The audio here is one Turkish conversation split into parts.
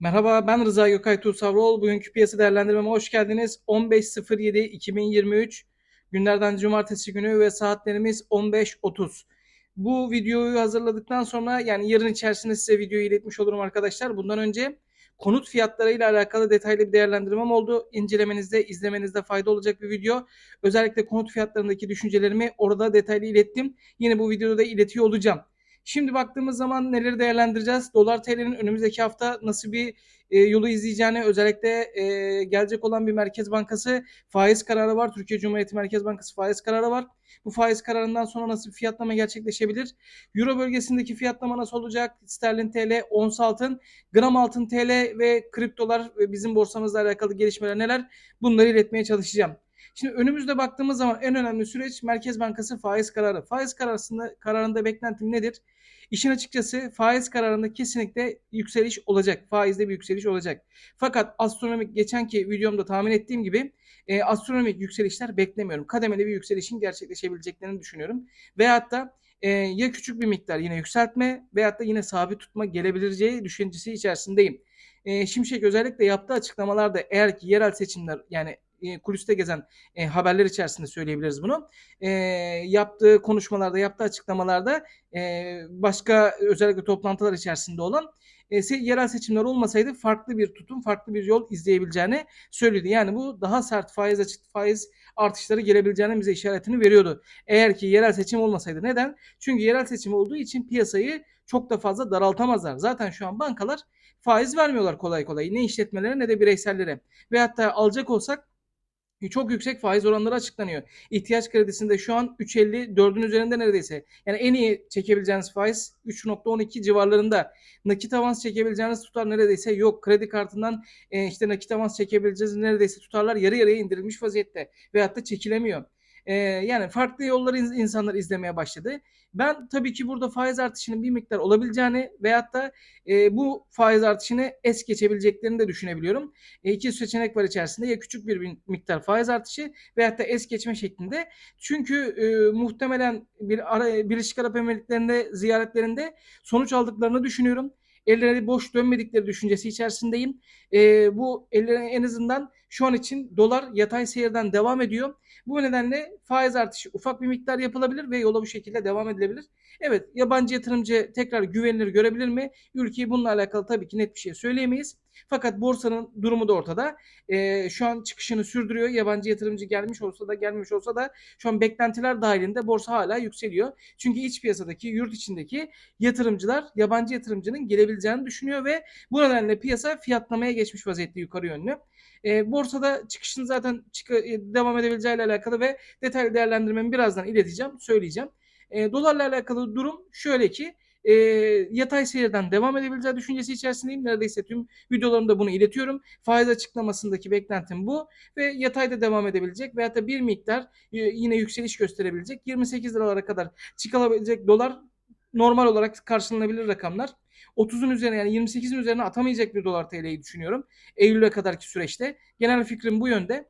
Merhaba, ben Rıza Gökay Tuğsavroğlu. Bugünkü piyasa değerlendirmeme hoş geldiniz. 15.07.2023 günlerden cumartesi günü ve saatlerimiz 15.30. Bu videoyu hazırladıktan sonra yani yarın içerisinde size videoyu iletmiş olurum arkadaşlar. Bundan önce konut fiyatlarıyla alakalı detaylı bir değerlendirmem oldu. İncelemenizde, izlemenizde fayda olacak bir video. Özellikle konut fiyatlarındaki düşüncelerimi orada detaylı ilettim. Yine bu videoda da iletiyor olacağım. Şimdi baktığımız zaman neleri değerlendireceğiz? Dolar TL'nin önümüzdeki hafta nasıl bir e, yolu izleyeceğini özellikle e, gelecek olan bir Merkez Bankası faiz kararı var. Türkiye Cumhuriyeti Merkez Bankası faiz kararı var. Bu faiz kararından sonra nasıl bir fiyatlama gerçekleşebilir? Euro bölgesindeki fiyatlama nasıl olacak? Sterlin TL, ons altın, gram altın TL ve kriptolar ve bizim borsamızla alakalı gelişmeler neler? Bunları iletmeye çalışacağım. Şimdi önümüzde baktığımız zaman en önemli süreç Merkez Bankası faiz kararı. Faiz kararında, kararında beklentim nedir? İşin açıkçası faiz kararında kesinlikle yükseliş olacak. Faizde bir yükseliş olacak. Fakat astronomik geçenki videomda tahmin ettiğim gibi e, astronomik yükselişler beklemiyorum. Kademeli bir yükselişin gerçekleşebileceklerini düşünüyorum. Veyahut da e, ya küçük bir miktar yine yükseltme veyahut da yine sabit tutma gelebileceği düşüncesi içerisindeyim. E, Şimşek özellikle yaptığı açıklamalarda eğer ki yerel seçimler yani e, gezen e, haberler içerisinde söyleyebiliriz bunu. E, yaptığı konuşmalarda, yaptığı açıklamalarda e, başka özellikle toplantılar içerisinde olan e, yerel seçimler olmasaydı farklı bir tutum, farklı bir yol izleyebileceğini söyledi. Yani bu daha sert faiz açık faiz artışları gelebileceğini bize işaretini veriyordu. Eğer ki yerel seçim olmasaydı. Neden? Çünkü yerel seçim olduğu için piyasayı çok da fazla daraltamazlar. Zaten şu an bankalar faiz vermiyorlar kolay kolay. Ne işletmelere ne de bireysellere. Ve hatta alacak olsak çok yüksek faiz oranları açıklanıyor. İhtiyaç kredisinde şu an 3.50 4'ün üzerinde neredeyse. Yani en iyi çekebileceğiniz faiz 3.12 civarlarında. Nakit avans çekebileceğiniz tutar neredeyse yok. Kredi kartından e, işte nakit avans çekebileceğiniz neredeyse tutarlar yarı yarıya indirilmiş vaziyette. Veyahut da çekilemiyor. E, yani farklı yolları insanlar izlemeye başladı. Ben tabii ki burada faiz artışının bir miktar olabileceğini veyahut da e, bu faiz artışını es geçebileceklerini de düşünebiliyorum. E, iki seçenek var içerisinde ya küçük bir miktar faiz artışı veyahut da es geçme şeklinde. Çünkü e, muhtemelen bir ara, Birleşik Arap Emirlikleri'nde ziyaretlerinde sonuç aldıklarını düşünüyorum elleri boş dönmedikleri düşüncesi içerisindeyim. E, bu ellerine en azından şu an için dolar yatay seyirden devam ediyor. Bu nedenle faiz artışı ufak bir miktar yapılabilir ve yola bu şekilde devam edilebilir. Evet yabancı yatırımcı tekrar güvenilir görebilir mi? Ülkeyi bununla alakalı tabii ki net bir şey söyleyemeyiz. Fakat borsanın durumu da ortada. E, şu an çıkışını sürdürüyor. Yabancı yatırımcı gelmiş olsa da gelmemiş olsa da şu an beklentiler dahilinde borsa hala yükseliyor. Çünkü iç piyasadaki, yurt içindeki yatırımcılar yabancı yatırımcının gelebileceğini düşünüyor ve bu nedenle piyasa fiyatlamaya geçmiş vaziyette yukarı yönlü. E, borsada çıkışın zaten çık devam edebileceğiyle alakalı ve detaylı değerlendirmemi birazdan ileteceğim, söyleyeceğim. E, dolarla alakalı durum şöyle ki e, yatay seyirden devam edebileceği düşüncesi içerisindeyim. Neredeyse tüm videolarımda bunu iletiyorum. Faiz açıklamasındaki beklentim bu ve yatayda devam edebilecek veyahut da bir miktar e, yine yükseliş gösterebilecek 28 liralara kadar çıkılabilecek dolar normal olarak karşılanabilir rakamlar. 30'un üzerine yani 28'in üzerine atamayacak bir dolar TL'yi düşünüyorum. Eylül'e kadarki süreçte. Genel fikrim bu yönde.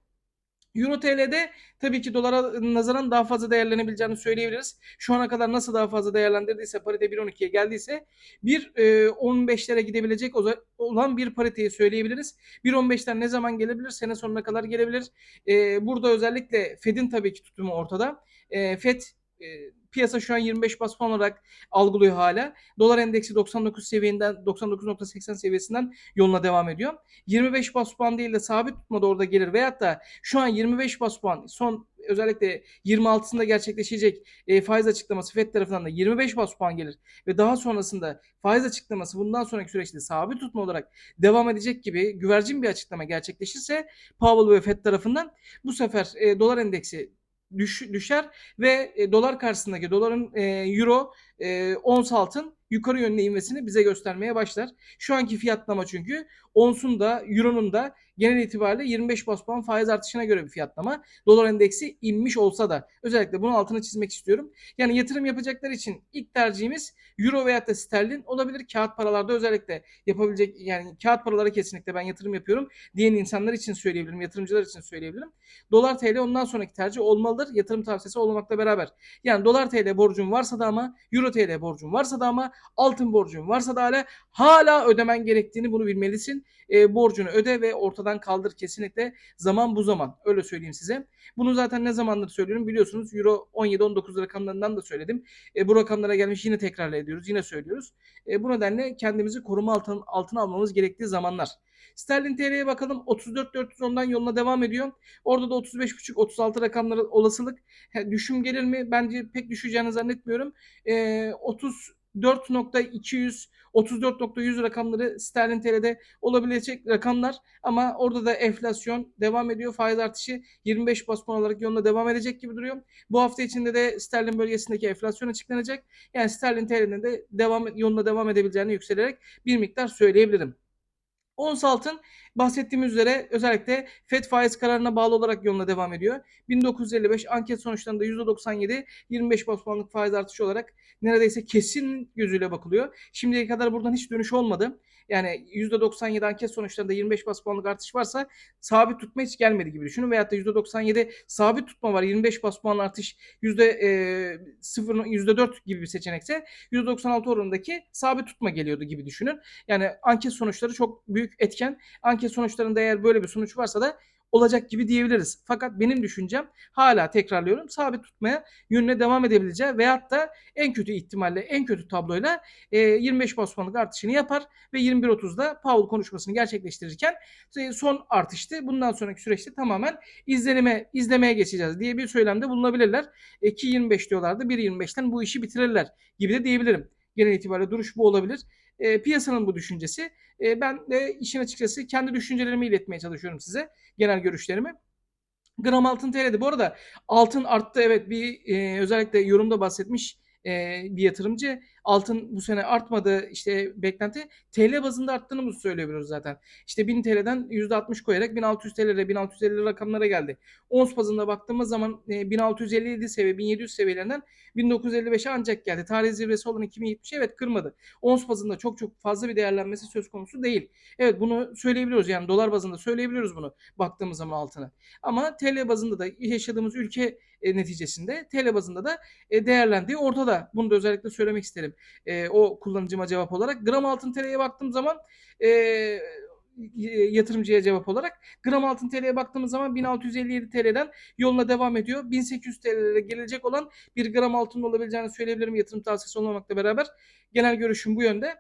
Euro TL'de tabii ki dolara nazaran daha fazla değerlenebileceğini söyleyebiliriz. Şu ana kadar nasıl daha fazla değerlendirdiyse parite 1.12'ye geldiyse 1.15'lere gidebilecek olan bir pariteyi söyleyebiliriz. 1.15'ten ne zaman gelebilir? Sene sonuna kadar gelebilir. E, burada özellikle Fed'in tabii ki tutumu ortada. E, Fed e, piyasa şu an 25 bas puan olarak algılıyor hala. Dolar endeksi 99 seviyenden 99.80 seviyesinden yoluna devam ediyor. 25 bas puan değil de sabit tutma da orada gelir veyahut da şu an 25 bas puan son özellikle 26'sında gerçekleşecek e, faiz açıklaması FED tarafından da 25 bas puan gelir ve daha sonrasında faiz açıklaması bundan sonraki süreçte sabit tutma olarak devam edecek gibi güvercin bir açıklama gerçekleşirse Powell ve FED tarafından bu sefer e, dolar endeksi düş, düşer ve e, dolar karşısındaki doların e, euro e, ons altın yukarı yönlü inmesini bize göstermeye başlar. Şu anki fiyatlama çünkü onsun da euronun da genel itibariyle 25 bas puan faiz artışına göre bir fiyatlama. Dolar endeksi inmiş olsa da özellikle bunun altını çizmek istiyorum. Yani yatırım yapacaklar için ilk tercihimiz euro veya da sterlin olabilir. Kağıt paralarda özellikle yapabilecek yani kağıt paralara kesinlikle ben yatırım yapıyorum diyen insanlar için söyleyebilirim, yatırımcılar için söyleyebilirim. Dolar TL ondan sonraki tercih olmalıdır. Yatırım tavsiyesi olmakla beraber. Yani dolar TL borcun varsa da ama euro TL borcun varsa da ama altın borcun varsa da hala hala ödemen gerektiğini bunu bilmelisin. E, borcunu öde ve ortadan kaldır kesinlikle. Zaman bu zaman. Öyle söyleyeyim size. Bunu zaten ne zamandır söylüyorum biliyorsunuz. Euro 17-19 rakamlarından da söyledim. E, bu rakamlara gelmiş yine tekrar ediyoruz. Yine söylüyoruz. E, bu nedenle kendimizi koruma altına, altına almamız gerektiği zamanlar. Sterlin TL'ye bakalım. 34.410'dan yoluna devam ediyor. Orada da 35.5-36 rakamları olasılık. Düşüm gelir mi? Bence pek düşeceğini zannetmiyorum. E, 34.200 34.100 rakamları sterlin TL'de olabilecek rakamlar ama orada da enflasyon devam ediyor. Faiz artışı 25 bas puan olarak yoluna devam edecek gibi duruyor. Bu hafta içinde de sterlin bölgesindeki enflasyon açıklanacak. Yani sterlin TL'nin de devam yoluna devam edebileceğini yükselerek bir miktar söyleyebilirim. Ons altın bahsettiğimiz üzere özellikle FED faiz kararına bağlı olarak yoluna devam ediyor. 1955 anket sonuçlarında %97 25 bas puanlık faiz artışı olarak neredeyse kesin gözüyle bakılıyor. Şimdiye kadar buradan hiç dönüş olmadı. Yani %97 anket sonuçlarında 25 bas puanlık artış varsa sabit tutma hiç gelmedi gibi düşünün. Veyahut da %97 sabit tutma var. 25 bas puan artış %0, %4 gibi bir seçenekse %96 oranındaki sabit tutma geliyordu gibi düşünün. Yani anket sonuçları çok büyük etken. Anket sonuçlarında eğer böyle bir sonuç varsa da olacak gibi diyebiliriz. Fakat benim düşüncem hala tekrarlıyorum sabit tutmaya yönüne devam edebileceği veyahut da en kötü ihtimalle en kötü tabloyla e, 25 bas artışını yapar ve 21.30'da Powell konuşmasını gerçekleştirirken e, son artıştı. Bundan sonraki süreçte tamamen izlenime izlemeye geçeceğiz diye bir söylemde bulunabilirler. E, 2.25 diyorlardı 1.25'ten bu işi bitirirler gibi de diyebilirim. Genel itibariyle duruş bu olabilir. E, piyasanın bu düşüncesi. E, ben de işin açıkçası kendi düşüncelerimi iletmeye çalışıyorum size. Genel görüşlerimi. Gram altın TL'de. Bu arada altın arttı evet bir e, özellikle yorumda bahsetmiş e, bir yatırımcı altın bu sene artmadı işte beklenti TL bazında arttığını mı söyleyebiliyoruz zaten. İşte 1000 TL'den %60 koyarak 1600 TL'lere 1650 rakamlara geldi. Ons bazında baktığımız zaman e, 1657 seviye 1700 seviyelerinden 1955'e ancak geldi. Tarih zirvesi olan 2070 evet kırmadı. Ons bazında çok çok fazla bir değerlenmesi söz konusu değil. Evet bunu söyleyebiliyoruz yani dolar bazında söyleyebiliyoruz bunu baktığımız zaman altına. Ama TL bazında da yaşadığımız ülke e, neticesinde TL bazında da e, değerlendiği ortada. Bunu da özellikle söylemek isterim. E, o kullanıcıma cevap olarak. Gram altın TL'ye baktığım zaman e, yatırımcıya cevap olarak gram altın TL'ye baktığımız zaman 1657 TL'den yoluna devam ediyor. 1800 TL'lere gelecek olan bir gram altın olabileceğini söyleyebilirim yatırım tavsiyesi olmamakla beraber. Genel görüşüm bu yönde.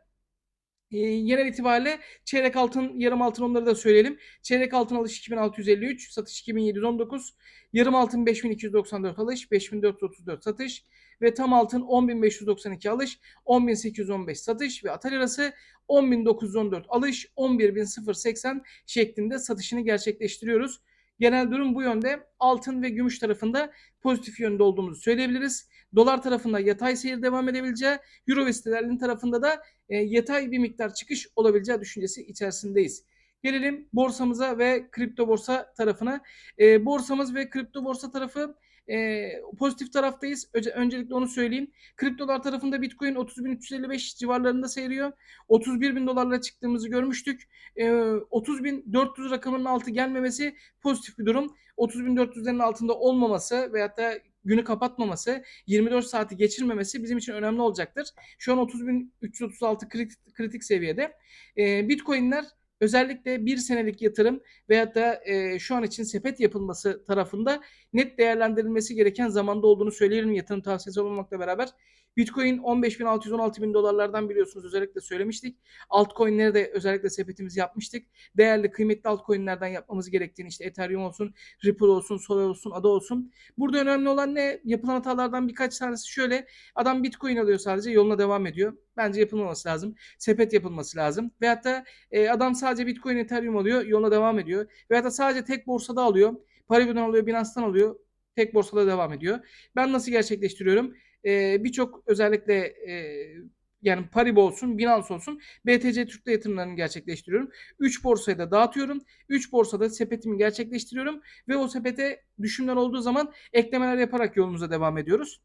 E, genel itibariyle çeyrek altın, yarım altın onları da söyleyelim. Çeyrek altın alış 2653, satış 2719, yarım altın 5294 alış, 5434 satış ve tam altın 10592 alış, 10815 satış ve atar arası 10914 alış, 11080 şeklinde satışını gerçekleştiriyoruz. Genel durum bu yönde. Altın ve gümüş tarafında pozitif yönde olduğumuzu söyleyebiliriz. Dolar tarafında yatay seyir devam edebileceği, Euro ve sterlin tarafında da e, yatay bir miktar çıkış olabileceği düşüncesi içerisindeyiz. Gelelim borsamıza ve kripto borsa tarafına. E, borsamız ve kripto borsa tarafı e, pozitif taraftayız. Öncelikle onu söyleyeyim. Kriptolar tarafında Bitcoin 30.355 civarlarında seyiriyor. 31.000 dolarla çıktığımızı görmüştük. E, 30.400 rakamının altı gelmemesi pozitif bir durum. 30.400'lerin altında olmaması veyahut da günü kapatmaması, 24 saati geçirmemesi bizim için önemli olacaktır. Şu an 30.336 kritik, kritik seviyede. E, Bitcoin'ler özellikle bir senelik yatırım veyahut da e, şu an için sepet yapılması tarafında net değerlendirilmesi gereken zamanda olduğunu söyleyelim yatırım tavsiyesi olmamakla beraber. Bitcoin 15.616 bin dolarlardan biliyorsunuz özellikle söylemiştik. Altcoin'leri de özellikle sepetimizi yapmıştık. Değerli kıymetli altcoin'lerden yapmamız gerektiğini işte Ethereum olsun, Ripple olsun, Solar olsun, ADA olsun. Burada önemli olan ne? Yapılan hatalardan birkaç tanesi şöyle. Adam Bitcoin alıyor sadece yoluna devam ediyor. Bence yapılmaması lazım. Sepet yapılması lazım. Veyahut da e, adam sadece Bitcoin Ethereum alıyor yoluna devam ediyor. Veyahut da sadece tek borsada alıyor. Paribu'dan alıyor, Binance'dan alıyor. Tek borsada devam ediyor. Ben nasıl gerçekleştiriyorum? e, birçok özellikle e, yani Paribu olsun, Binance olsun BTC Türk'te yatırımlarını gerçekleştiriyorum. 3 borsaya da dağıtıyorum. 3 borsada sepetimi gerçekleştiriyorum ve o sepete düşümler olduğu zaman eklemeler yaparak yolumuza devam ediyoruz.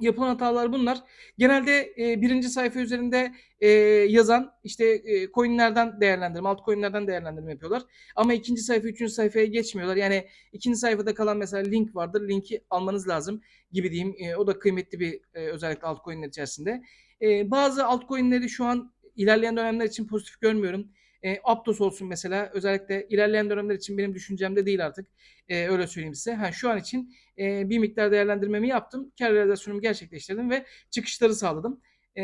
Yapılan hatalar bunlar. Genelde e, birinci sayfa üzerinde e, yazan işte e, coinlerden değerlendirme, altcoinlerden değerlendirme yapıyorlar. Ama ikinci sayfa, üçüncü sayfaya geçmiyorlar. Yani ikinci sayfada kalan mesela link vardır. Linki almanız lazım gibi diyeyim. E, o da kıymetli bir e, özellikle altcoin'ler içerisinde. E, bazı altcoin'leri şu an ilerleyen dönemler için pozitif görmüyorum. E, Aptos olsun mesela özellikle ilerleyen dönemler için benim düşüncemde değil artık. E, öyle söyleyeyim size. Ha, şu an için e, bir miktar değerlendirmemi yaptım. Kar realizasyonumu gerçekleştirdim ve çıkışları sağladım. E,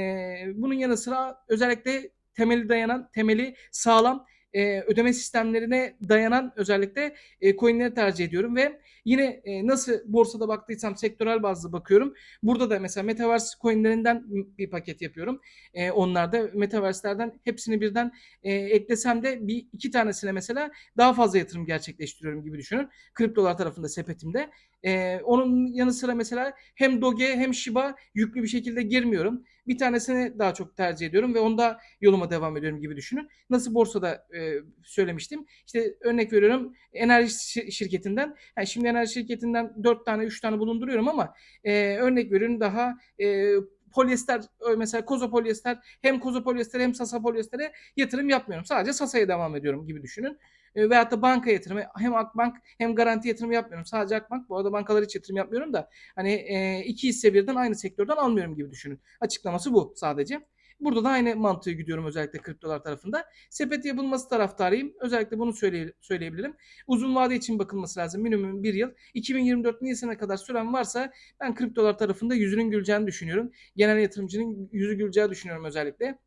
bunun yanı sıra özellikle temeli dayanan, temeli sağlam e, ödeme sistemlerine dayanan özellikle e, coinleri tercih ediyorum ve yine e, nasıl borsada baktıysam sektörel bazlı bakıyorum. Burada da mesela Metaverse coinlerinden bir paket yapıyorum. E, onlarda Metaverse'lerden hepsini birden e, eklesem de bir iki tanesine mesela daha fazla yatırım gerçekleştiriyorum gibi düşünün. Kriptolar tarafında sepetimde. E, onun yanı sıra mesela hem Doge hem Shiba yüklü bir şekilde girmiyorum. Bir tanesini daha çok tercih ediyorum ve onda yoluma devam ediyorum gibi düşünün. Nasıl borsada e, söylemiştim. İşte örnek veriyorum enerji şirketinden. Yani şimdi enerji şirketinden 4 tane 3 tane bulunduruyorum ama e, örnek veriyorum daha e, polyester mesela kozo polyester hem kozo polyester hem sasa polyestere yatırım yapmıyorum. Sadece sasaya devam ediyorum gibi düşünün. E, veyahut da banka yatırımı hem Akbank hem garanti yatırımı yapmıyorum. Sadece Akbank. Bu arada bankalar hiç yatırım yapmıyorum da hani e, iki hisse birden aynı sektörden almıyorum gibi düşünün. Açıklaması bu sadece. Burada da aynı mantığı gidiyorum özellikle kriptolar tarafında. Sepet yapılması taraftarıyım. Özellikle bunu söyleye, söyleyebilirim. Uzun vade için bakılması lazım. Minimum bir yıl. 2024 Nisan'a kadar süren varsa ben kriptolar tarafında yüzünün güleceğini düşünüyorum. Genel yatırımcının yüzü güleceği düşünüyorum özellikle.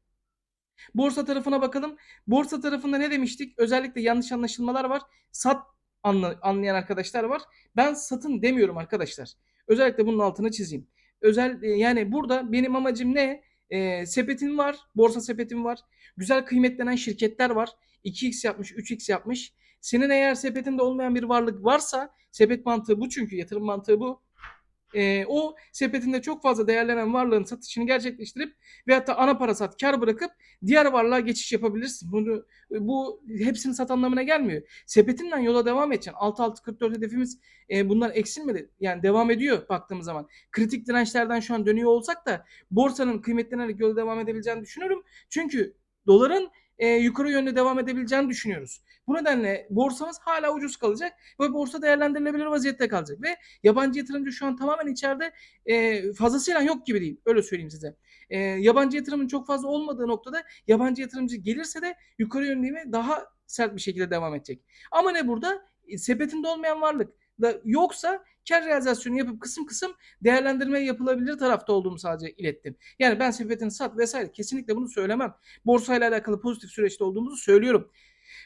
Borsa tarafına bakalım. Borsa tarafında ne demiştik? Özellikle yanlış anlaşılmalar var. Sat anlayan arkadaşlar var. Ben satın demiyorum arkadaşlar. Özellikle bunun altını çizeyim. Özel yani burada benim amacım ne? E, sepetim var. Borsa sepetim var. Güzel kıymetlenen şirketler var. 2x yapmış, 3x yapmış. Senin eğer sepetinde olmayan bir varlık varsa sepet mantığı bu çünkü yatırım mantığı bu e, o sepetinde çok fazla değerlenen varlığın satışını gerçekleştirip veyahut da ana para sat kar bırakıp diğer varlığa geçiş yapabilirsin. Bunu bu hepsini sat anlamına gelmiyor. Sepetinden yola devam edeceksin. 6-6-44 hedefimiz e, bunlar eksilmedi. Yani devam ediyor baktığımız zaman. Kritik dirençlerden şu an dönüyor olsak da borsanın kıymetlenerek yola devam edebileceğini düşünüyorum. Çünkü doların e, yukarı yönde devam edebileceğini düşünüyoruz. Bu nedenle borsamız hala ucuz kalacak ve borsa değerlendirilebilir vaziyette kalacak ve yabancı yatırımcı şu an tamamen içeride e, fazlasıyla yok gibi değil. Öyle söyleyeyim size. E, yabancı yatırımın çok fazla olmadığı noktada yabancı yatırımcı gelirse de yukarı yönlü daha sert bir şekilde devam edecek. Ama ne burada? E, sepetinde olmayan varlık da yoksa kar realizasyonu yapıp kısım kısım değerlendirme yapılabilir tarafta olduğumu sadece ilettim. Yani ben sepetini sat vesaire kesinlikle bunu söylemem. Borsayla alakalı pozitif süreçte olduğumuzu söylüyorum.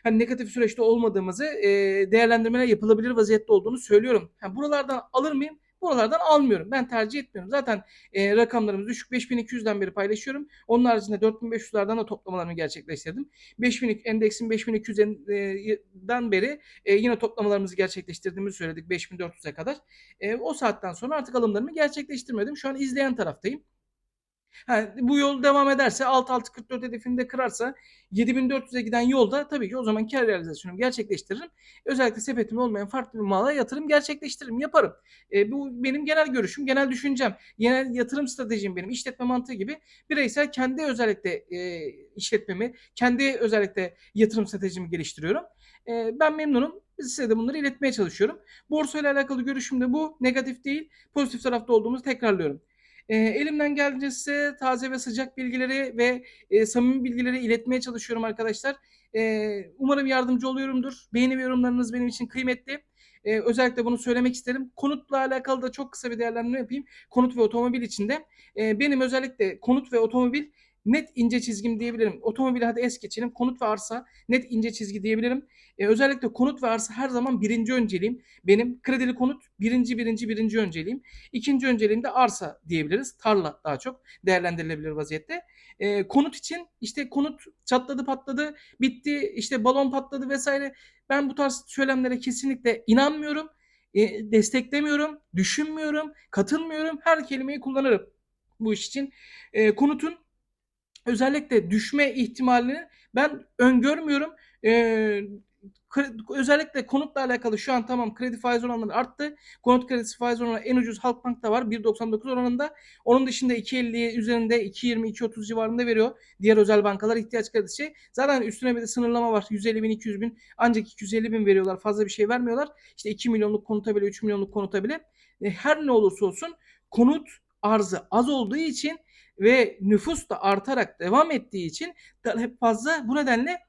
Hani negatif süreçte olmadığımızı e, değerlendirmeler yapılabilir vaziyette olduğunu söylüyorum. Yani buralardan alır mıyım? Buralardan almıyorum. Ben tercih etmiyorum. Zaten e, rakamlarımız düşük 5200'den beri paylaşıyorum. Onun haricinde 4500'lerden de toplamalarımı gerçekleştirdim. 5000 endeksin 5200'den beri e, yine toplamalarımızı gerçekleştirdiğimizi söyledik 5400'e kadar. E, o saatten sonra artık alımlarımı gerçekleştirmedim. Şu an izleyen taraftayım. Ha, bu yol devam ederse 6-6-44 hedefini de kırarsa 7400'e giden yolda tabii ki o zaman kar realizasyonumu gerçekleştiririm. Özellikle sepetim olmayan farklı bir mala yatırım gerçekleştiririm, yaparım. E, bu benim genel görüşüm, genel düşüncem, genel yatırım stratejim benim, işletme mantığı gibi bireysel kendi özellikle e, işletmemi, kendi özellikle yatırım stratejimi geliştiriyorum. E, ben memnunum. Size de bunları iletmeye çalışıyorum. Borsa ile alakalı görüşüm de bu. Negatif değil, pozitif tarafta olduğumuzu tekrarlıyorum. E, elimden geldiğince size taze ve sıcak bilgileri ve e, samimi bilgileri iletmeye çalışıyorum arkadaşlar. E, umarım yardımcı oluyorumdur. Beğeni ve yorumlarınız benim için kıymetli. E, özellikle bunu söylemek isterim. Konutla alakalı da çok kısa bir değerlendirme yapayım. Konut ve otomobil içinde. E, benim özellikle konut ve otomobil net ince çizgim diyebilirim. Otomobili hadi es geçelim. Konut ve arsa net ince çizgi diyebilirim. E, özellikle konut ve arsa her zaman birinci önceliğim. Benim kredili konut birinci birinci birinci önceliğim. İkinci önceliğim de arsa diyebiliriz. Tarla daha çok değerlendirilebilir vaziyette. E, konut için işte konut çatladı patladı bitti işte balon patladı vesaire. Ben bu tarz söylemlere kesinlikle inanmıyorum. E, desteklemiyorum, düşünmüyorum, katılmıyorum. Her kelimeyi kullanırım bu iş için. E, konutun özellikle düşme ihtimalini ben öngörmüyorum. Ee, özellikle konutla alakalı şu an tamam kredi faiz oranları arttı. Konut kredisi faiz oranı en ucuz Halkbank'ta var 1.99 oranında. Onun dışında 2.50 üzerinde 2.20 2.30 civarında veriyor. Diğer özel bankalar ihtiyaç kredisi. Zaten üstüne bir de sınırlama var. 150 bin 200 bin ancak 250 bin veriyorlar. Fazla bir şey vermiyorlar. İşte 2 milyonluk konuta bile 3 milyonluk konuta bile. E, her ne olursa olsun konut arzı az olduğu için ve nüfus da artarak devam ettiği için talep fazla. Bu nedenle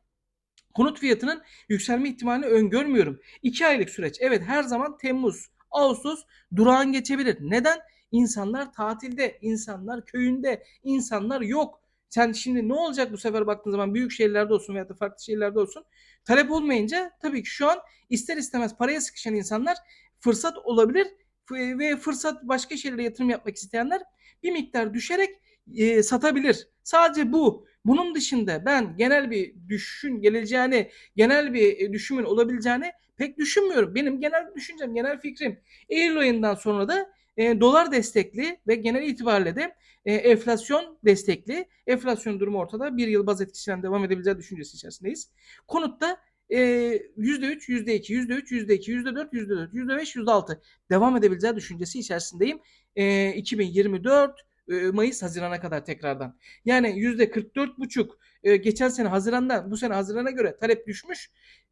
konut fiyatının yükselme ihtimalini öngörmüyorum. 2 aylık süreç. Evet her zaman Temmuz, Ağustos durağan geçebilir. Neden? İnsanlar tatilde, insanlar köyünde, insanlar yok. Sen şimdi ne olacak bu sefer baktığın zaman büyük şehirlerde olsun veya da farklı şehirlerde olsun. Talep olmayınca tabii ki şu an ister istemez paraya sıkışan insanlar fırsat olabilir ve fırsat başka şeylere yatırım yapmak isteyenler bir miktar düşerek e, satabilir. Sadece bu. Bunun dışında ben genel bir düşün geleceğini, genel bir e, düşümün olabileceğini pek düşünmüyorum. Benim genel düşüncem, genel fikrim Eylül ayından sonra da e, dolar destekli ve genel itibariyle de e, enflasyon destekli. Enflasyon durumu ortada. Bir yıl baz etkisiyle devam edebileceği düşüncesi içerisindeyiz. Konutta e, %3, %2, %3, %2, %4, %4, %5, %6 devam edebileceği düşüncesi içerisindeyim. E, 2024 e, Mayıs Haziran'a kadar tekrardan. Yani yüzde 44 buçuk e, geçen sene Haziran'dan bu sene Haziran'a göre talep düşmüş.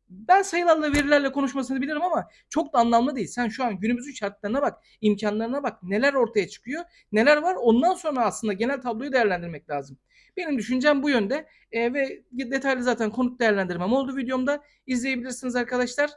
Ben sayılarla verilerle konuşmasını bilirim ama çok da anlamlı değil. Sen şu an günümüzün şartlarına bak, imkanlarına bak, neler ortaya çıkıyor, neler var. Ondan sonra aslında genel tabloyu değerlendirmek lazım. Benim düşüncem bu yönde e, ve detaylı zaten konut değerlendirmem oldu videomda. İzleyebilirsiniz arkadaşlar.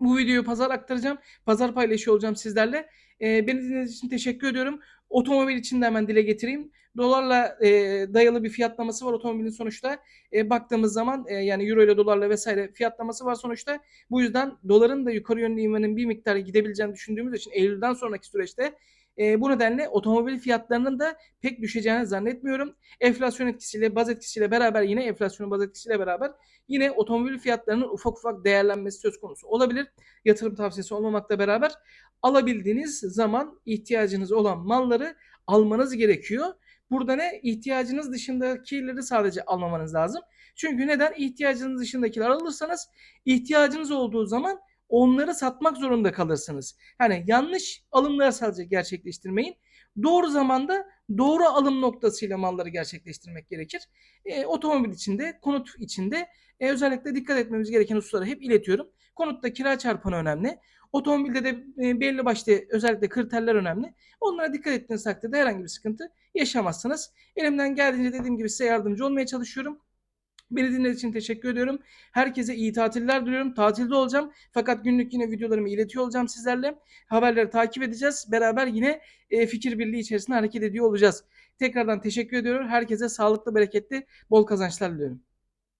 Bu videoyu pazar aktaracağım. Pazar paylaşıyor olacağım sizlerle. E, beni dinlediğiniz için teşekkür ediyorum. Otomobil için de hemen dile getireyim. Dolarla e, dayalı bir fiyatlaması var otomobilin sonuçta. E, baktığımız zaman e, yani euro ile dolarla vesaire fiyatlaması var sonuçta. Bu yüzden doların da yukarı yönlü ivmenin bir miktarı gidebileceğini düşündüğümüz için Eylül'den sonraki süreçte e, bu nedenle otomobil fiyatlarının da pek düşeceğini zannetmiyorum. Enflasyon etkisiyle, baz etkisiyle beraber yine enflasyonun baz etkisiyle beraber yine otomobil fiyatlarının ufak ufak değerlenmesi söz konusu olabilir. Yatırım tavsiyesi olmamakla beraber alabildiğiniz zaman ihtiyacınız olan malları almanız gerekiyor. Burada ne? İhtiyacınız dışındakileri sadece almamanız lazım. Çünkü neden? İhtiyacınız dışındakiler alırsanız ihtiyacınız olduğu zaman onları satmak zorunda kalırsınız. Yani yanlış alımlar sadece gerçekleştirmeyin. Doğru zamanda doğru alım noktasıyla malları gerçekleştirmek gerekir. E, otomobil içinde, konut içinde e, özellikle dikkat etmemiz gereken hususları hep iletiyorum. Konutta kira çarpanı önemli. Otomobilde de belli başlı özellikle kriterler önemli. Onlara dikkat ettiğiniz takdirde herhangi bir sıkıntı yaşamazsınız. Elimden geldiğince dediğim gibi size yardımcı olmaya çalışıyorum. Beni dinlediğiniz için teşekkür ediyorum. Herkese iyi tatiller diliyorum. Tatilde olacağım. Fakat günlük yine videolarımı iletiyor olacağım sizlerle. Haberleri takip edeceğiz. Beraber yine fikir birliği içerisinde hareket ediyor olacağız. Tekrardan teşekkür ediyorum. Herkese sağlıklı, bereketli, bol kazançlar diliyorum.